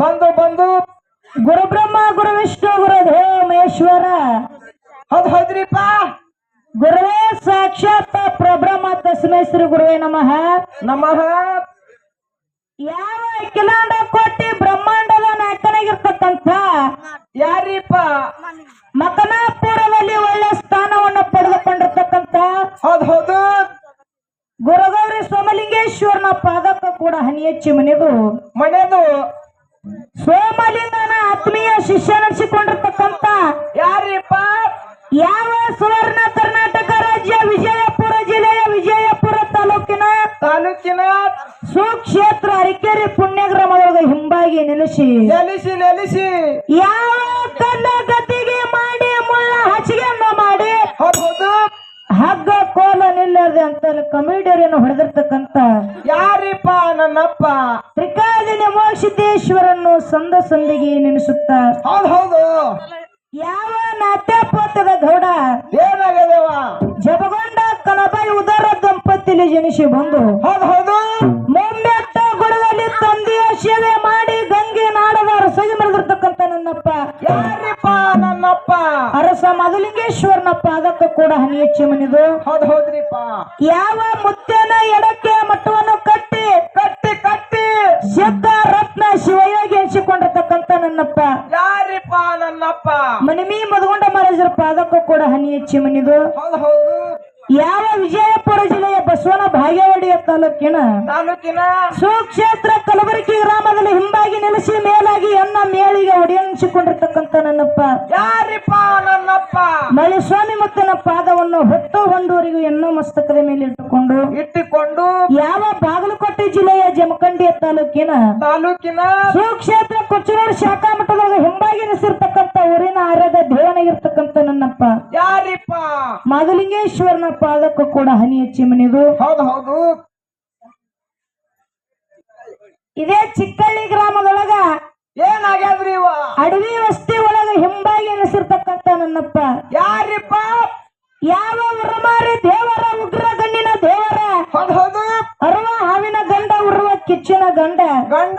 ಬಂದು ಬಂದು ಗುರು ಬ್ರಹ್ಮ ಗುರು ವಿಷ್ಣು ಗುರು ದೇವ ಮಹೇಶ್ವರ. ಹೌದ್ ಹೌದ್ರಿಪ್ಪ. ಗುರುವೇ ಸಾಕ್ಷಾತ್ ಪ್ರಬ್ರಹ್ಮ ತಸ್ಮೈ ಶ್ರೀ ಗುರುವೇ ನಮಃ. ನಮಃ. ಯಾವ ಕಿಲಾಂಡ ಕೋಟಿ ಬ್ರಹ್ಮಾಂಡದ ನಾಯಕನಾಗಿರ್ತಕ್ಕಂಥ ಯಾರಿಪ್ಪ? ಮಕನಾಪುರದಲ್ಲಿ ಒಳ್ಳೆ ಸ್ಥಾನವನ್ನು ಪಡೆದುಕೊಂಡಿರ್ತಕ್ಕಂಥ ಹೌದ್ ಹೌದು. ಗುರುಗೌರಿ ಸೋಮಲಿಂಗೇಶ್ವರನ ಪಾದಕ್ಕೂ ಕೂಡ ಹನಿ ಹೆಚ್ಚಿ ಮನೆದು ಮನೆದು. ಸೋಮಲಿಂಗನ ಆತ್ಮೀಯ ಶಿಷ್ಯ ನಡೆಸಿಕೊಂಡಿರ್ತಕ್ಕಂತ ಯಾರಿಪ್ಪ? ಯಾವ ಸುವರ್ಣ ಕರ್ನಾಟಕ ರಾಜ್ಯ ವಿಜಯಪುರ ಜಿಲ್ಲೆಯ ವಿಜಯಪುರ ತಾಲೂಕಿನ ತಾಲೂಕಿನ ಸುಕ್ಷೇತ್ರ ಅರಿಕೆರೆ ಪುಣ್ಯಗ್ರಾಮದೊಳಗೆ ಹಿಂಬಾಗಿ ನೆಲೆಸಿ ನೆಲೆಸಿ ನೆಲೆಸಿ. ಯಾವ ಕಲ್ಲ ಹಗ್ಗ ಕೋಲ ನಿಲ್ಲದೆ ಅಂತ ಕಮಿಡಿಯರನ್ನು ಹೊಡೆದಿರ್ತಕ್ಕಂತ ಯಾರಿಪ್ಪ ನನ್ನಪ್ಪ? ತ್ರಿಕಾಲಿನ ಮೋಕ್ಷಿದ್ದೇಶ್ವರನ್ನು ಸಂದ ಸಂದಿಗೆ ನೆನೆಸುತ್ತ. ಹೌದೌದು ಹೌದು. ಯಾವ ನಾಟ್ಯಪೋತದ ಗೌಡ? ಏನಾಗದೇವ ಜಬಗೊಂಡ ಕಲಬೈ ಉದರ ದಂಪತಿಲಿ ಜನಿಸಿ ಬಂದು ಹೌದ್ ಹೌದು. ಮೊಮ್ಮೆತ್ತ ಗುಡದಲ್ಲಿ ತಂದೆಯ ಸೇವೆ ಯಾರಪ್ಪ ಯಾರಿಪ್ಪ ನನ್ನಪ್ಪ? ಅರಸ ಮಧುಲಿಂಗೇಶ್ವರನ ಪಾದಕ್ಕೂ ಕೂಡ ಹನಿ ಹೆಚ್ಚಿ ಮನಿದು ಹೌದ್ ಹೌದ್ರಿಪ್ಪ. ಯಾವ ಮುತ್ತೇನ ಎಡಕ್ಕೆ ಮಟ್ಟವನ್ನು ಕಟ್ಟಿ ಕಟ್ಟಿ ಕಟ್ಟಿ ಸಿದ್ಧ ರತ್ನ ಶಿವಯೋಗಿ ಎನಿಸಿಕೊಂಡಿರ್ತಕ್ಕಂಥ ನನ್ನಪ್ಪ. ಯಾರಿಪ್ಪ ನನ್ನಪ್ಪ? ಮನಿಮಿ ಮದುಗೊಂಡ ಮಹಾರಾಜರ ಪಾದಕ್ಕೂ ಕೂಡ ಹನಿ ಹೆಚ್ಚಿ ಮನಿದು ಹೌದ್ ಹೌದು. ಯಾವ ವಿಜಯಪುರ ಜಿಲ್ಲೆಯ ಬಸವನ ಭಾಗ್ಯವಾಡಿಯ ತಾಲೂಕಿನ ತಾಲೂಕಿನ ಸುಕ್ಷೇತ್ರ ಕಲಬುರಗಿ ಗ್ರಾಮದಲ್ಲಿ ಹಿಂಬಾಗಿ ನೆಲೆಸಿ ಮೇಲಾಗಿ ಎನ್ನ ಮೇಳಿಗೆ ಒಡೆಯನಿಸಿಕೊಂಡಿರ್ತಕ್ಕಂಥ ನನ್ನಪ್ಪ. ಯಾರಿಪ್ಪ ನನ್ನಪ್ಪ? ಮಳೆ ಸ್ವಾಮಿ ನನ್ನ ಪಾದವನ್ನು ಹೊತ್ತು ಹೊಂದುವರಿಗೂ ಎನ್ನೋ ಮಸ್ತಕದ ಮೇಲೆ ಇಟ್ಟುಕೊಂಡು ಇಟ್ಟುಕೊಂಡು ಯಾವ ಬಾಗಲಕೋಟೆ ಜಿಲ್ಲೆಯ ಜಮಖಂಡಿಯ ತಾಲೂಕಿನ ತಾಲೂಕಿನ ಸುಕ್ಷೇತ್ರ ಕೊಚ್ಚನೂರು ಶಾಖಾ ಮಠದಾಗ ಹಿಂಬಾಗಿ ನೆಲೆಸಿರ್ತಕ್ಕಂಥ ಊರಿನ ಆರ್ಯದ ದೇವನಾಗಿರ್ತಕ್ಕಂಥ ನನ್ನಪ್ಪ. ಯಾರಿಪ್ಪ? ಮಾದಲಿಂಗೇಶ್ವರನ ಪಾದಕ್ಕೂ ಕೂಡ ಹನಿ ಹೆಚ್ಚಿ ಮನಿದು ಹೌದು ಹೌದು. ಇದೇ ಚಿಕ್ಕಳ್ಳಿ ಗ್ರಾಮದೊಳಗ ಏನಾಗ್ಯಾದ್ರಿ ಇವ? ಅಡವಿ ವಸ್ತಿ ಒಳಗ ಹಿಂಬಾಗಿ ಎನಿಸಿರ್ತಕ್ಕಂತ ನನ್ನಪ್ಪ. ಯಾರಿಪ್ಪ? ಯಾವ ಉರ್ಮಾರಿ ದೇವರ ಉಗ್ರ ಗಂಡಿನ ದೇವರ? ಹೌದ್ ಹೌದು. ಅರುವ ಹಾವಿನ ಗಂಡ ಉರುವ ಕಿಚ್ಚಿನ ಗಂಡ. ಗಂಡ.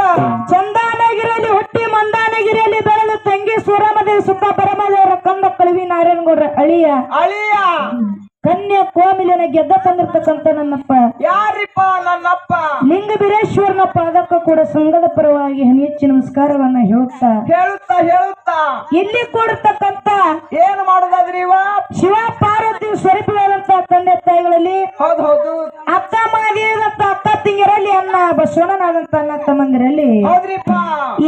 ಚಂದಾನಗಿರಲಿ ಹುಟ್ಟಿ ಮಂದಾನಗಿರಲಿ ಬೆಳೆದು ತಂಗಿ ಸೂರಮದೇವಿ ಸುಖ ಪರಮದೇವರ ಕಂದ ಕಳವಿ ನಾರಾಯಣಗೌಡ್ರ ಅಳಿಯ. ಅಳಿಯ. ಕನ್ಯಾ ಕೋಮಿಲಿನ ಗೆದ್ದ ತಂದಿರ್ತಕ್ಕಂಥ ನನ್ನಪ್ಪ. ಯಾರಿಪ್ಪ ನನ್ನಪ್ಪ? ಲಿಂಗ ಬೀರೇಶ್ವರನಪ್ಪ ಅದಕ್ಕೂ ಕೂಡ ಸಂಘದ ಪರವಾಗಿ ಹೆಚ್ಚು ನಮಸ್ಕಾರವನ್ನ ಹೇಳುತ್ತಾ ಹೇಳುತ್ತಾ ಹೇಳುತ್ತಾ? ಇಲ್ಲಿ ಕೂಡಿರ್ತಕ್ಕಂಥ ಏನು ಮಾಡುದಾದ್ರಿ ಇವ? ಶಿವ ಪಾರ್ವತಿ ಸ್ವರೂಪಗಳಂತ ತಂದೆ ತಾಯಿಗಳಲ್ಲಿ ಹೌದು ಹೌದು. ಅಕ್ಕ ಮಾದೇವಂತ ಅಕ್ಕ ತಿಂಗಿರಲ್ಲಿ ಅನ್ನ ಬಸವಣ್ಣನಾದಂತ ಅನ್ನ ತಮ್ಮಂದಿರಲ್ಲಿ ಹೌದ್ರಿಪ್ಪ.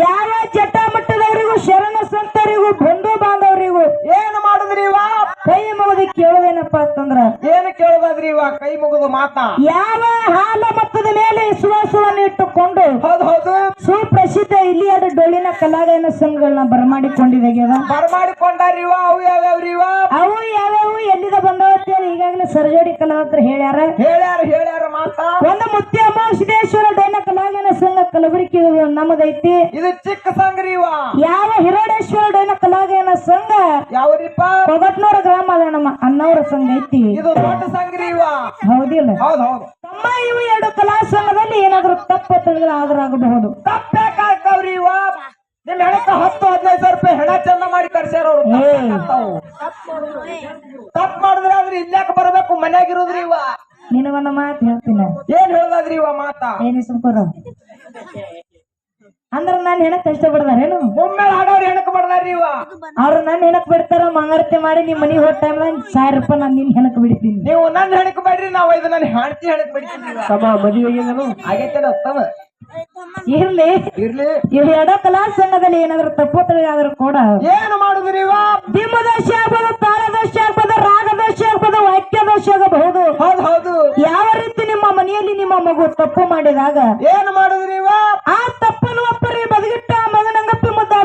ಯಾರ ಜಟ ಮಟ್ಟದವರಿಗೂ ಶರಣ ಸಂತರಿಗೂ ಬಂಧು ಬಾಂಧವರಿಗೂ ಏನ್ ಮಾಡುದ್ರಿ ಇವ? ಕೈ ಮುಗಿದು ಕೇಳೋದೇನಪ್ಪ ಅಂತಂದ್ರ ಏನು ಕೇಳುದಾದ್ರಿ ಇವ ಕೈ ಮುಗಿದು ಮಾತಾ? ಯಾವ ಹಾಲ ಮತ್ತದ ಮೇಲೆ ವಿಶ್ವಾಸವನ್ನು ಇಟ್ಟುಕೊಂಡು ಹೌದು ಹೌದು. ಸುಪ್ರಸಿದ್ಧ ಇಲ್ಲಿಯಾದ ಡೊಳ್ಳಿನ ಕಲಾಗಾಯನ ಸಂಘಗಳನ್ನ ಬರಮಾಡಿಕೊಂಡಿದ್ದಾಗ್ಯದ? ಬರಮಾಡಿಕೊಂಡಾರಿ ಇವ ಅವು ಯಾವ್ಯಾವ್ರಿ ಇವ? ಅವು ಯಾವ್ಯಾವು ಎಲ್ಲಿದ ಬಂದವ ಅಂತೇಳಿ ಈಗಾಗಲೇ ಸರ್ಜೋಡಿ ಕಲಾವಂತರ ಹೇಳ್ಯಾರ. ಹೇಳ್ಯಾರ ಹೇಳ್ಯಾರ ಮಾತಾ. ಒಂದು ಮುತ್ಯ ಸಿದ್ದೇಶ್ವರ ಡೈನ ಕಲಾಗಾಯನ ಸಂಘ ಕಲಬುರಗಿ ನಮ್ಮದೈತಿ. ಇದು ಚಿಕ್ಕ ಸಂಘ ಇವ. ಯಾವ ಹಿರೋಡೇಶ್ವರ ಡೈನ ಕಲಾಗಾಯನ ಸಂಘ? ಯಾವ್ರಿಪ್ಪ ಕೊಗಟ್ನೂರ ಅನ್ನೋರ ಅಣ್ಣವರ ಸಂಘ ಐತಿ. ಇದು ದೊಡ್ಡ ಸಂಗ್ರಿ ಇವ. ಹೌದಿಲ್ಲ? ಹೌದು ಹೌದು. ತಮ್ಮ ಇವ ಎರಡು ಕಲಾ ಸಂಘದಲ್ಲಿ ಏನಾದ್ರೂ ತಪ್ಪು ತಿಳಿದ್ರೆ ಆದ್ರಾಗಬಹುದು. ತಪ್ಪೇಕಾಗ್ತಾವ್ರಿ ಇವ. ನಿಮ್ ಹೆಣಕ್ಕ ಹತ್ತು ಹದಿನೈದು ಸಾವಿರ ರೂಪಾಯಿ ಹೆಣ ಚಂದ ಮಾಡಿ ಕರ್ಸ್ಯಾರ ಅವ್ರು. ತಪ್ಪು ಮಾಡಿದ್ರೆ ಆದ್ರೆ ಬರಬೇಕು? ಮನ್ಯಾಗ ಮನ್ಯಾಗಿರೋದ್ರಿ ಇವ. ನಿನಗೊಂದು ಮಾತು ಹೇಳ್ತೀನಿ. ಏನ್ ಹೇಳ್ದಾದ್ರಿ ಇವ ಮಾತಾ? ಏನಿ ಸುಮ್ಕರ ಅಂದ್ರ ನಾನು ಹೆಣಕ್ ಕಷ್ಟಪಡ್ದಾರೇನು ಒಮ್ಮೆ ಆಡೋರು ಹೆಣಕ್ ಬಡ್ದಾರ್ರಿ ಅವ್ರ ಅವ್ರು ನನ್ನ ಹೆಣಕ್ ಬಿಡ್ತಾರ ಮಂಗಾರತಿ ಮಾಡಿ ನಿಮ್ ಮನಿ ಹೋದ ಟೈಮ್ ಸಾವಿರ ರೂಪಾಯಿ ನಾನು ನಿನ್ ಹೆಣಕ್ ಬಿಡ್ತೀನಿ. ನೀವು ನನ್ ಹೆಣಕ್ ಬೇಡ್ರಿ ನಾವ್ ಇದು ನನ್ನ ಹಾಡ್ತಿ ಹೆಣಕ್ ಬಿಡ್ತೀನಿ ತಮ್ಮ ನಾನು ತಮ್ಮ? ಇರ್ಲಿ. ಇರ್ಲಿ. ಇವ್ ಎರಡೋ ಕಲಾ ಸಂಘದಲ್ಲಿ ಏನಾದ್ರು ತಪ್ಪು ತಿಳಿದಾದ್ರೂ ಕೂಡ ಏನು ಮಾಡುದ್ರಿ ಇವ ದಿಮ್ಮದೋಷ ಶಾಪದ ತಾಳದೋಷ ಶಾಪದ ರಾಗದೋಷ ವಾಕ್ಯದೋಷ ಆಗಬಹುದು ಹೌದ್ ಹೌದು. ಯಾವ ರೀತಿ ನಿಮ್ಮ ಮನೆಯಲ್ಲಿ ನಿಮ್ಮ ಮಗು ತಪ್ಪು ಮಾಡಿದಾಗ ಏನು ಮಾಡುದ್ರಿ ಆ ತಪ್ಪನ್ನು ಒಪ್ಪರಿ ಬದಿಗಿಟ್ಟ ಮಗನಂಗಪ್ಪಿ ಮುದ್ದಾಡ್ತೀರಿ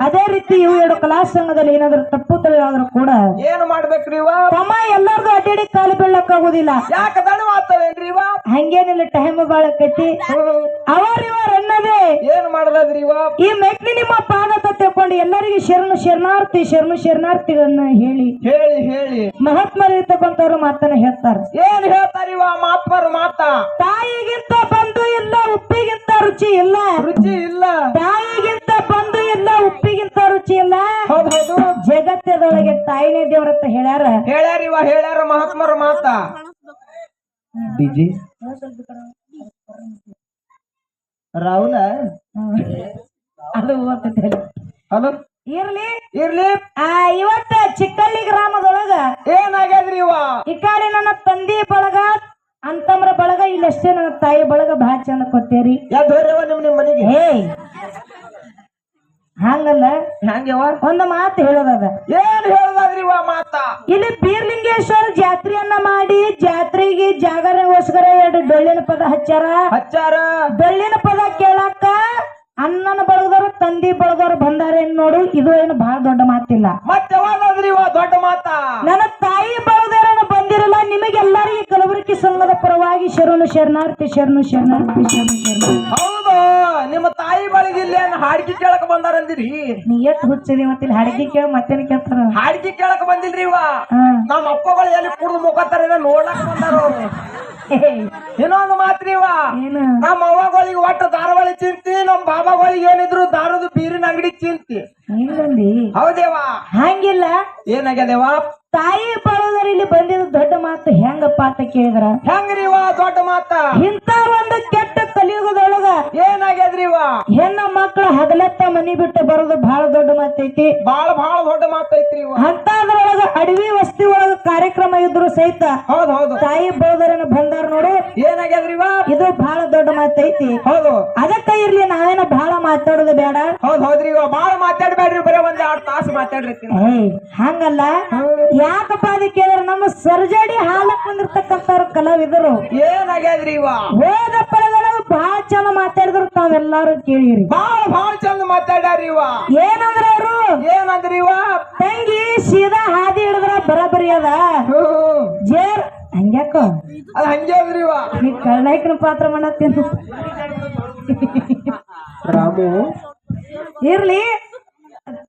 ಅದೇ ರೀತಿ ಇವು ಎರಡು ಕಲಾ ಸಂಘದಲ್ಲಿ ಏನಾದ್ರು ತಪ್ಪು ತಿಳಿದಾದ್ರೂ ಕೂಡ ಏನು ಮಾಡ್ಬೇಕ್ರಿ ಇವ? ತಮ್ಮ ಎಲ್ಲಾರ್ದು ಅಡ್ಡಾಡಿ ಕಾಲು ಬೀಳಕ್ಕಾಗುದಿಲ್ಲ. ಯಾಕ ದಣ ಟೈಮ್ ಇವ? ಹಂಗೇನಿಲ್ಲ ಟೈಮ್ ಬಾಳಕೈತಿ ಅವರಿವರ್ ಅನ್ನದೇ. ಏನ್ ಮಾಡದ್ರಿ ಇವ? ಈ ಮೆಟ್ಲಿ ನಿಮ್ಮ ಪಾದ ತಕೊಂಡು ಎಲ್ಲರಿಗೂ ಶರಣು ಶರಣಾರ್ಥಿ ಶರಣು ಶರಣಾರ್ಥಿಗಳನ್ನ ಹೇಳಿ. ಹೇಳಿ ಹೇಳಿ. ಮಹಾತ್ಮರಿರ್ತಕ್ಕಂಥವ್ರು ಮಾತನ್ನ ಹೇಳ್ತಾರ. ಏನ್ ಹೇಳ್ತಾರ ಇವ? ಮಾತ್ಮರು ಮಾತ. ತಾಯಿಗಿಂತ ಬಂದು ಇಲ್ಲ ಉಪ್ಪಿಗಿಂತ ರುಚಿ ಇಲ್ಲ. ಜಗತ್ತದೊಳಗೆ ತಾಯಿನೇ ದೇವ್ರತ್ತ ಹೇಳ್ಯಾರ. ಹೇಳ್ಯಾರ ಇವ ಹೇಳ್ಯಾರ ಮಹಾತ್ಮರ ಮಾತ. ಬಿಜಿ? ರಾಹುಲ? ಅದು ಓದ್ತೈತೆ. ಹಲೋ? ಇರ್ಲಿ. ಇರ್ಲಿ. ಆ ಇವತ್ತ ಚಿಕ್ಕಳ್ಳಿ ಗ್ರಾಮದೊಳಗ ಏನಾಗ್ಯದ್ರಿ ಇವ? ಈ ಕಡೆ ನನ್ನ ತಂದೆ ಬಳಗ ಅಂತಮ್ರ ಬಳಗ ಇಲ್ಲಷ್ಟೇ ನನ್ನ ತಾಯಿ ಬಳಗ ಬಹಳ ಚಂದ ಕೊಟ್ಟೇರಿ. ಯಾವ್ದು ನಿಮ್ಮ ನಿಮ್ ನಿಮ್ ಮನೆಗೆ? ಹೇ ಹಂಗಲ್ಲ? ಹ್ಯಾಂಗ್ಯವ ಒಂದು ಮಾತು ಹೇಳೋದದ. ಏನ್ ಹೇಳೋದಾದ್ರಿ ವಾ ಮಾತ? ಇಲ್ಲಿ ಬೀರ್ಲಿಂಗೇಶ್ವರ ಜಾತ್ರೆಯನ್ನ ಮಾಡಿ ಜಾತ್ರೆಗೆ ಜಾಗರಣೆಗೋಸ್ಕರ ಎರಡು ಬೆಳ್ಳಿನ ಪದ ಹಚ್ಚಾರ. ಹಚ್ಚಾರ? ಬೆಳ್ಳಿನ ಪದ ಕೇಳಾಕ ಅಣ್ಣನ ಬಳಗದವ್ರು ತಂದಿ ಬಳಗದವ್ರು ಬಂದಾರೆ ನೋಡು ಇದು ಏನು ಬಹಳ ದೊಡ್ಡ ಮಾತಿಲ್ಲ. ಮತ್ತೆ ಯಾವಾಗಾದ್ರಿ ವಾ ದೊಡ್ಡ ಮಾತ? ನನ್ನ ತಾಯಿ ಬಳಗದವ್ರನ್ನ ಬಂದಿರಲ್ಲ ನಿಮಗೆಲ್ಲರಿಗೆ ಕಲಬುರಗಿ ಸಂಘದ ಪರವಾಗಿ ಶರಣು ಶರಣಾರ್ಥಿ ಶರಣು ಶರಣಾರ್ಥಿ ಶರಣು ಶರಣ ಹೌದು. ನಿಮ್ಮ ತಾಯಿ ಬಳಿಗೆ ಇಲ್ಲಿ ಏನ್ ಹಾಡ್ಗಿ ಕೇಳಕ್ ಬಂದಾರಂದಿರಿ? ನೀ ಎಷ್ಟ್ ಹುಚ್ಚಿದಿ ಮತ್ತೆ ಹಾಡ್ಗಿ ಕೇಳ ಕೇಳಿ ಮತ್ತೇನು ಕೇಳ್ತಾರ? ಹಾಡ್ಗಿ ಕೇಳಕ್ ಬಂದಿಲ್ರಿ ಇವ? ಹಾ. ನಮ್ಮ ಅಪ್ಪಗಳು ಎಲ್ಲಿ ಕುಡ್ದು ಮುಖತ್ತಾರ ನೋಡಕ್ ಬಂದಾರ ಅವ್ರು. ಏನೋ ಇನ್ನೊಂದು ಮಾತ್ರಿ ಇವ. ಏನು? ನಮ್ಮ ಅವ್ವಗಳಿಗೆ ಒಟ್ಟು ಧಾರವಾಳಿ ಚಿಂತಿ ನಮ್ಮ ಬಾಬಾಗಳಿಗೆ ಏನಿದ್ರು ದಾರದ ಬೀರಿನ ಅಂಗಡಿ ಚಿಂತಿ. ಹಿಂಗಂದಿ ಹೌದೇವಾ? ಹಂಗಿಲ್ಲ. ಏನಾಗ್ಯದೇವಾ? ತಾಯಿ ಪಡೋದ್ರ ಇಲ್ಲಿ ಬಂದಿದ್ದು ದೊಡ್ಡ ಮಾತು ಹೆಂಗಪ್ಪ ಅಂತ ಕೇಳಿದ್ರ? ಹೆಂಗ್ರಿ ಇವ ದೊಡ್ಡ ಮಾತ? ಇಂತ ಒಂದು ಕೆಟ್ಟ ಕಲಿಯುಗದೊಳಗ ಏನಾಗ್ಯದ್ರಿ ಇವ? ಹೆಣ್ಣ ಮಕ್ಕಳ ಹಗಲತ್ತ ಮನಿ ಬಿಟ್ಟು ಬರೋದು ಬಹಳ ದೊಡ್ಡ ಮಾತೈತಿ. ಬಾಳ ಬಾಳ ದೊಡ್ಡ ಮಾತೈತ್ರಿ ಅಂತದ್ರೊಳಗ ಅಡವಿ ವಸ್ತಿ ಒಳಗ ಕಾರ್ಯಕ್ರಮ ಇದ್ರು ಸಹಿತ ಹೌದ್ ಹೌದು. ತಾಯಿ ಬೋದರನ್ನ ಬಂದಾರ ನೋಡು. ಏನಾಗ್ಯದ್ರಿ ಇವ? ಇದು ಬಹಳ ದೊಡ್ಡ ಮಾತೈತಿ. ಹೌದು. ಅದಕ್ಕ ಇರ್ಲಿ ನಾವೇನ ಬಹಳ ಮಾತಾಡೋದು ಬೇಡ. ಹೌದ್ ಹೌದ್ರಿ ಇವ. ಬಾಳ ಮಾತಾಡ್ಬೇಡ್ರಿ ಬರೀ ಒಂದ್ ಎರಡ್ ತಾಸು ಮಾತಾಡ್ರಿ ಏಯ್ ಹಂಗಲ್ಲ. ಯಾಕಪ್ಪ ಅದಕ್ಕೆ ಕೇಳಿದ್ರೆ ನಮ್ಮ ಸರ್ಜಡಿ ಹಾಲಕ್ ಬಂದಿರ್ತಕ್ಕಂಥವ್ರು ಕಲಾವಿದರು. ಏನಾಗ್ಯದ್ರಿ ಇವ? ಬಹಳ ಚಂದ ಮಾತಾಡಿದ್ರು ತಾವೆಲ್ಲಾರು ಕೇಳಿರಿ. ಬಾಳ ಬಾಳ ಚಂದ ಮಾತಾಡ್ಯಾರಿ ಏನಂದ್ರೆ ಏನಂದ್ರ ಅವರು? ಏನಂದ್ರಿ ಇವ? ತಂಗಿ ಸೀದಾ ಹಾದಿ ಹಿಡಿದ್ರ ಬರಬರಿ ಅದ. ಜೇರ್ ಹಂಗ್ಯಾಕೋ? ಅದ ಹಂಗೆ ಅದ್ರಿ ಇವ. ನೀ ಕಳ್ನಾಯಕನ ಪಾತ್ರ ಮಾಡತ್ತೇನು ರಾಮು. ಇರ್ಲಿ.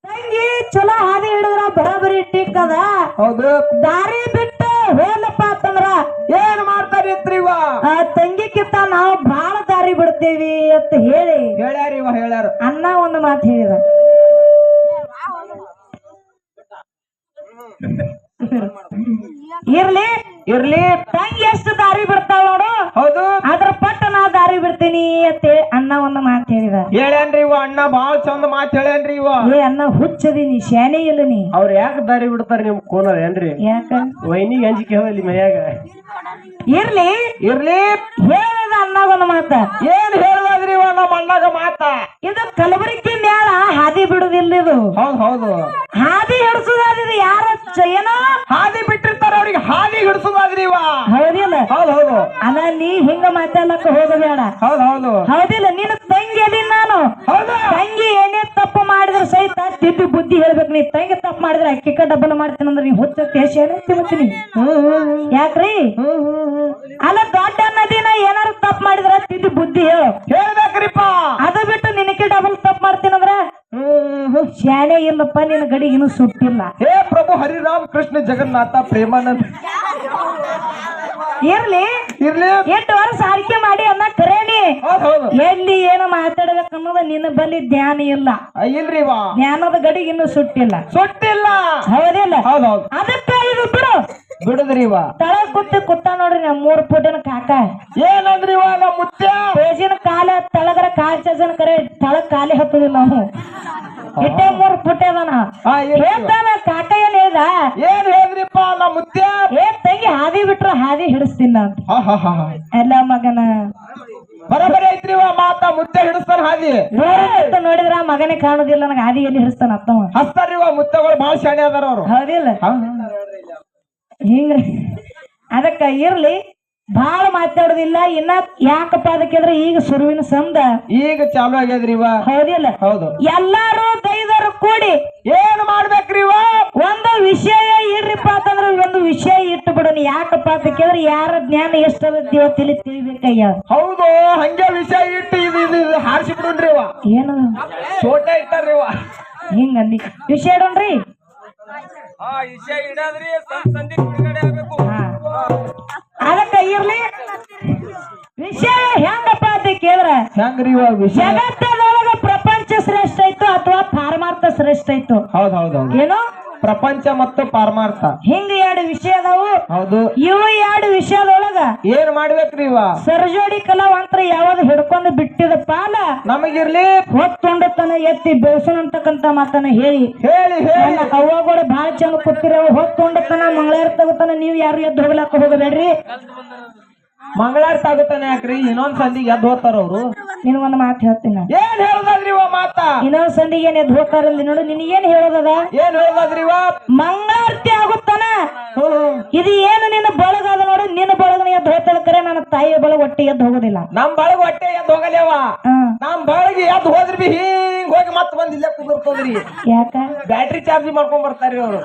ತಂಗಿ ಚಲೋ ಹಾದಿ ಹಿಡಿದ್ರ ಬರಬರಿ ಟಿಕ್ ಅದ. ಹೌದು. ದಾರಿ ಬಿಟ್ಟು ಹೋಲಪ್ಪ ಅಂತಂದ್ರ ಏನ್ ಮಾಡ್ತಾರಿ ಇತ್ರಿ ಇವ? ಆ ತಂಗಿಕ್ಕಿಂತ ನಾವು ಬಹಳ ದಾರಿ ಬಿಡ್ತೇವಿ ಅಂತ ಹೇಳಿ ಹೇಳ್ಯಾರ ಇವ ಹೇಳ್ಯಾರ. ಅಣ್ಣ ಒಂದು ಮಾತು ಹೇಳಿದ. ಇರ್ಲಿ ಇರ್ಲಿ. ತಂಗಿ ಎಷ್ಟು ದಾರಿ ಬಿಡ್ತಾವ ನೋಡು. ಹೌದು. ಅದ್ರ ಪಟ್ಟ ನಾ ದಾರಿ ಬಿಡ್ತೀನಿ ಅಂತೇಳಿ ಅಣ್ಣ ಒಂದು ಮಾತು ಹೇಳಿದ. ಹೇಳ್ಯಾನ್ರಿ ಇವ ಅಣ್ಣ ಬಾಳ ಚಂದ ಮಾತು ಹೇಳ್ಯಾನ್ರಿ ಇವ. ಏ ಅಣ್ಣ ಹುಚ್ಚದೀನಿ ನೀ ಶಾನೆ ಇಲ್ಲ ನೀ. ಅವ್ರ ಯಾಕೆ ದಾರಿ ಬಿಡ್ತಾರ ನಿಮ್ ಕೋನ ಏನ್ರಿ? ಯಾಕ? ವೈನಿಗೆ ಅಂಜಿಕೆ ಹೋಗಲಿ ಮನ್ಯಾಗ. ಇರ್ಲಿ ಇರ್ಲಿ. ಹೇಳದ ಅನ್ನಾಗೊಂದು ಮಾತ. ಏನ್ ಹೇಳದ್ರಿ ಇವ ನಮ್ಮ ಅಣ್ಣಗ ಮಾತ? ಇದು ಕಲಬುರಗಿ ಮ್ಯಾಲ ಹಾದಿ ಬಿಡುದಿಲ್ಲ ಇದು. ಹೌದು ಹೌದು. ಹಾದಿ ಹಿಡಿಸುದಾದಿದು ಯಾರ ಏನೋ? ಹಾದಿ ಬಿಟ್ಟಿರ್ತಾರ ಅವ್ರಿಗೆ ಹಾದಿ ಹಿಡಿಸೋದಾದ್ರಿ ಇವ. ಹೌದಿಲ್ಲ ಹೌದ್ ಹೌದು. ಅದ ನೀ ಹಿಂಗ ಮಾತಾಡ್ಲಕ್ಕ ಹೋಗಬೇಡ ಹೌದು ಹೌದು. ಹೌದಿಲ್ಲ ನಿನ್ನ ತಂಗಿ ಅದೀನಿ ನಾನು. ಹೌದು. ತಂಗಿ ಏನೇ ತಪ್ಪು ಮಾಡಿದ್ರೆ ಸಹಿತ ತಿದ್ದಿ ಬುದ್ಧಿ ಹೇಳ್ಬೇಕು. ನೀ ತಂಗಿ ತಪ್ಪು ಮಾಡಿದ್ರೆ ಅಕ್ಕಿಕ ಡಬ್ಬನ ಮಾಡ್ತೀನಿ ಅಂದ್ರೆ ನೀ ಹುಚ್ಚ ಕೇಶ ತಿಂತೀನಿ ಯಾಕ್ರಿ? ಅಲ್ಲ ದೊಡ್ಡ ನದಿನ ಏನಾರು ತಪ್ಪು ಮಾಡಿದ್ರ ತಿದ್ದಿ ಬುದ್ಧಿ ಹೇಳು. ಹೇಳ್ಬೇಕ್ರಿಪ್ಪ. ಅದು ಬಿಟ್ಟು ನಿನಕ್ಕೆ ಡಬಲ್ ತಪ್ಪು ಮಾಡ್ತೀನಂದ್ರ ಹ್ಮ್ ಶಾಣೆ ಇಲ್ಲಪ್ಪ ನಿನ್ನ ಗಡಿಗೆ ಇನ್ನೂ ಸುಟ್ಟಿಲ್ಲ. ಹೇ ಪ್ರಭು ಹರಿರಾಮ್ ಕೃಷ್ಣ ಜಗನ್ನಾಥ ಪ್ರೇಮಾನಂದ. ಇರ್ಲಿ. ಇರ್ಲಿ. ಎಂಟು ವರ್ಷ ಆಯ್ಕೆ ಮಾಡಿ ಅನ್ನ ಕರೇನಿ. ಹೌದ್ ಹೌದು. ಎಲ್ಲಿ ಏನು ಮಾತಾಡ್ಬೇಕು ಅನ್ನೋದು ನಿನ್ನ ಬಲ್ಲಿ ಧ್ಯಾನ ಇಲ್ಲ. ಆ, ಇಲ್ರಿ ಧ್ಯಾನದ ಜ್ಞಾನದ ಗಡಿಗೆ ಇನ್ನೂ ಸುಟ್ಟಿಲ್ಲ. ಸುಟ್ಟಿಲ್ಲ. ಹೌದಿಲ್ಲ? ಹೌದ್ ಹೌದು. ಅದಕ್ಕ ಇದು ಬಿಡು. ಬಿಡುದ್ರಿ ಇವ? ತಳ ಕುತ್ತಿ ಕುತ್ತ ನೋಡ್ರಿ ನಾ ಮೂರ್ ಫುಟಿನ ಕಾಕ. ಏನಂದ್ರಿ ಇವ ನಮ್ಮ ಮುತ್ಯ ಕಾಲ ತಳಗರ ಕಾಲ್ ಚಜನ್ ಕರೆ ತಳ ಕಾಲಿ ಹತ್ತದಿಲ್ಲ ನಾವು. ಇಟ್ಟೆ ಮೂರ್ ಫುಟ್ ಅದಾನ. ಆ, ಇವ. ಹೇಳ್ತಾನ ಕಾಕ ಏನ್ ಹೇಳ್ದ? ಏನ್ ಹೇಳಿದ್ರಿಪ್ಪ ನಮ್ಮ ಮುತ್ಯ ಏ ತಂಗಿ ಹಾದಿ ಬಿಟ್ರ ಹಾದಿ ಹಿಡಿಸ್ತಿಲ್ಲ ಅಂತ ಹಾ ಹಾ ಹಾ ಹಾ. ಎಲ್ಲ ಮಗನ. ಬರೋಬರಿ ಐತ್ರಿ ಇವ ಮಾತ ಮುತ್ಯ ಹಿಡಿಸ್ತಾನ ಹಾದಿ. ನೋಡಿದ್ರ ನೋಡಿದ್ರ ಆ ಮಗನೇ ಕಾಣುದಿಲ್ಲ ನನಗೆ ಹಾದಿ ಎಲ್ಲಿ ಹಿಡಿಸ್ತಾನ ಅತ್ತವ. ಹಸ್ತಾರ್ರಿ ಇವ ಮುತ್ಯಗಳು ಬಾಳ ಶಾಣೆ ಅದಾರ ಅವ್ರು. ಹೌದಿಲ್ಲ? ಹಿಂಗ. ಅದಕ್ಕ ಇರ್ಲಿ ಬಾಳ ಮಾತಾಡೋದಿಲ್ಲ ಇನ್ನ ಯಾಕಪ್ಪ ಅದಕ್ಕೆಂದ್ರೆ ಈಗ ಸುರುವಿನ ಸಂದ. ಈಗ ಚಾಲು ಆಗ್ಯದ್ರಿ ಇವ. ಹೌದಿಲ್ಲ? ಹೌದು. ಎಲ್ಲಾರು ದೈದರು ಕೂಡಿ ಏನು ಮಾಡ್ಬೇಕ್ರಿ ಇವ? ಒಂದು ವಿಷಯ ಇಡ್ರಿಪ್ಪ ಅಂತಂದ್ರೆ ಒಂದು ವಿಷಯ ಇಟ್ಟು ಬಿಡೋಣ. ಯಾಕಪ್ಪ ಅಂತ ಕೇಳಿದ್ರೆ ಯಾರ ಜ್ಞಾನ ಎಷ್ಟಿವ ತಿಳಿ ತಿಳಿಬೇಕಯ್ಯ. ಹೌದು ಹಂಗೆ ವಿಷಯ ಇಟ್ಟು ಇದು ಇದು ಇದು ಹಾರಿಸಿ ಬಿಡೋಣ್ರಿ ಇವ. ಏನು ಸೋಟ ಇಟ್ಟಾರ್ರಿ ಇವ. ಹಿಂಗಂದಿ ವಿಷಯ ಇಡೋಣ್ರಿ. ವಿಷಯ ಇಡದ್ರಿ ಸಂಧಿ ಬಿಡುಗಡೆ ಆಗ್ಬೇಕು. ಹಾ. ಅದಕ್ಕ ಇರ್ಲಿ. ವಿಷಯ ಹೆಂಗಪ್ಪ ಅಂತ ಕೇಳಿದ್ರ ಹೆಂಗ್ರಿ ವಿಷಯ? ಜಗತ್ತದೊಳಗ ಪ್ರಪಂಚ ಶ್ರೇಷ್ಠ ಇತ್ತು ಅಥವಾ ಪಾರಮಾರ್ಥ ಶ್ರೇಷ್ಠ ಇತ್ತು? ಹೌದ್ ಹೌದ್ ಹೌದು. ಏನು? ಪ್ರಪಂಚ ಮತ್ತು ಪಾರಮಾರ್ಥ. ಹಿಂಗ ಎರಡು ವಿಷಯ ಅದಾವು. ಹೌದು. ಇವು ಎರಡು ವಿಷಯದೊಳಗ ಏನ್ ಮಾಡ್ಬೇಕ್ರಿ ಇವ? ಸರ್ಜೋಡಿ ಕಲಾವಂತರ ಯಾವ್ದು ಹಿಡ್ಕೊಂಡು ಬಿಟ್ಟಿದ ಪಾಲ ನಮಗಿರ್ಲಿ. ಹೊತ್ತೊಂಡತನ ಎತ್ತಿ ಬೆಳೆಸೋಣ ಅಂತಕ್ಕಂತ ಮಾತನ್ನ ಹೇಳಿ. ಹೇಳಿ ಹೇಳಿ. ಅವ್ವಗಳು ಬಹಳ ಚಂದ ಕೂತಿರೋ ಹೊತ್ತೊಂಡತನ ಮಂಗಳಾರ ತಗೋತನ ನೀವು ಯಾರು ಎದ್ದು ಹೋಗ್ಲಾಕ ಹೋಗಬೇಡ್ರಿ? ಮಂಗಳಾರ ತಾಗುತ್ತಾನೆ ಯಾಕ್ರಿ? ಇನ್ನೊಂದ್ ಸಂದಿಗೆ ಎದ್ದು ಹೋಗ್ತಾರ ಅವ್ರು. ನಿನಗೊಂದು ಮಾತು ಹೇಳ್ತೀನಿ. ಏನ್ ಹೇಳೋದಾದ್ರಿ ಇವ ಮಾತ? ಇನ್ನೊಂದ್ ಸಂದಿಗೆ ಏನ್ ಎದ್ದು ಹೋಗ್ತಾರಲ್ಲಿ ನೋಡು ನಿನಗೇನ್ ಹೇಳೋದದ? ಏನ್ ಹೇಳೋದಾದ್ರಿ ಇವ ಮಂಗಳಾರತಿ ಆಗುತ್ತಾನ. ಇದು ಏನು ನಿನ್ನ ಬಳಗ ಅದ ನೋಡು ನಿನ್ನ ಬಳಗನ ಎದ್ದು ಹೋಗ್ತಾಳೆ ಕರೆ ನನ್ನ ತಾಯಿಯ ಬಳಗ ಒಟ್ಟಿ ಎದ್ದು ಹೋಗೋದಿಲ್ಲ. ನಮ್ ಬಳಗ ಹೊಟ್ಟೆ ಎದ್ದು ಹೋಗಲೇವ ನಮ್ ಬಳಗ ಎದ್ದು ಹೋದ್ರಿ ಬಿ ಹಿಂಗ್ ಹೋಗಿ ಮತ್ತೆ ಬಂದ್ ಇಲ್ಲೇ ಕುದುರ್ತದ್ರಿ ಯಾಕ? ಬ್ಯಾಟ್ರಿ ಚಾರ್ಜ್ ಮಾಡ್ಕೊಂಡ್ ಬರ್ತಾರ್ರಿ ಅವ್ರು.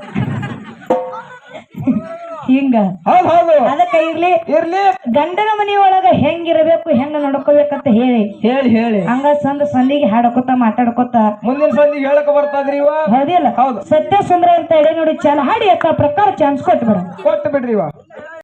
ಹಿಂಗ? ಹೌದ್ ಹೌದು. ಅದಕ್ಕ ಇರ್ಲಿ. ಇರ್ಲಿ. ಗಂಡನ ಮನೆಯೊಳಗ ಹೆಂಗಿರಬೇಕು ಹೆಂಗ ನೋಡ್ಕೋಬೇಕಂತ ಹೇಳಿ. ಹೇಳಿ ಹೇಳಿ. ಹಂಗ ಸಂದ ಸಂದಿಗೆ ಹಾಡಕೋತ ಮಾತಾಡ್ಕೋತ. ಮುಂದಿನ ಸಂದಿಗೆ ಹೇಳಕ್ ಬರ್ತದ್ರಿ ಇವ? ಹೌದಿಲ್ಲ. ಹೌದು. ಸತ್ಯ ಸುಂದರ ಅಂತ ಹೇಳಿ ನೋಡಿ ಚಲ ಹಾಡಿ ಅಕ್ಕ ಪ್ರಕಾರ ಚಾನ್ಸ್ ಕೊಟ್ಟು ಬಿಡ ಕೊಟ್ಟು ಬಿಡ್ರಿ ಇವ.